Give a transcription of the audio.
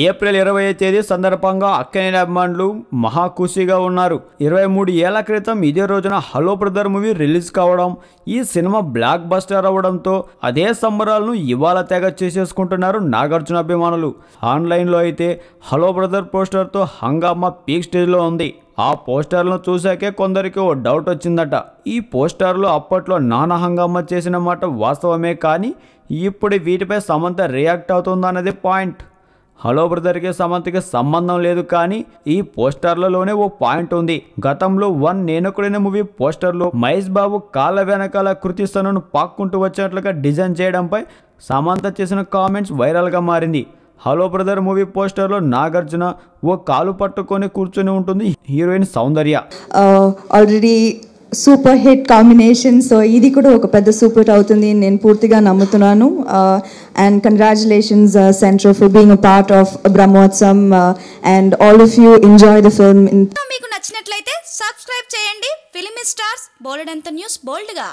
April ఇరవై తేదీ సందర్భంగా అక్కినేని అభిమానులు మహాఖుషిగా ఉన్నారు. ఇరవై మూడు ఏళ్ళ క్రితం ఇదే రోజున హలో బ్రదర్ మూవీ రిలీజ్ కావడం ఈ సినిమా బ్లాక్ బస్టర్ అవ్వడంతో అదే సంబరాలను ఇవాళ తెగ చేసేసుకుంటున్నారు నాగార్జున అభిమానులు. ఆన్లైన్లో అయితే హలో బ్రదర్ పోస్టర్తో హంగామా పీక్ స్టేజ్లో ఉంది. ఆ పోస్టర్లను చూశాకే కొందరికి ఓ డౌట్ వచ్చిందట. ఈ పోస్టర్లు అప్పట్లో నానా హంగామా చేసిన మాట వాస్తవమే కానీ ఇప్పుడు వీటిపై సమంత రియాక్ట్ అవుతుందన్నది పాయింట్. హలో బ్రదర్కి సమంతకి సంబంధం లేదు కానీ ఈ పోస్టర్లలోనే ఓ పాయింట్ ఉంది. గతంలో వన్ నేనొకడిన మూవీ పోస్టర్లో మహేష్ బాబు కాళ్ళ వెనకాల కృతిస్తనను పాక్కుంటూ వచ్చినట్లుగా డిజైన్ చేయడంపై సమంత చేసిన కామెంట్స్ వైరల్గా మారింది. హలో బ్రదర్ మూవీ పోస్టర్లో నాగార్జున ఓ కాలు పట్టుకొని కూర్చొని ఉంటుంది heroine Soundarya. Uh, already super hit combination. So ఇది కూడా ఒక పెద్ద సూపర్ హిట్ అవుతుంది. నేను పూర్తిగా నమ్ముతున్నాను. And congratulations center for being part of Brahmotsavam and all of you enjoy the film మీకు నచ్చినట్లయితే సబ్స్క్రైబ్ చేయండి. ఫిలిం స్టార్స్ బోలెడంత న్యూస్ బోల్డ్గా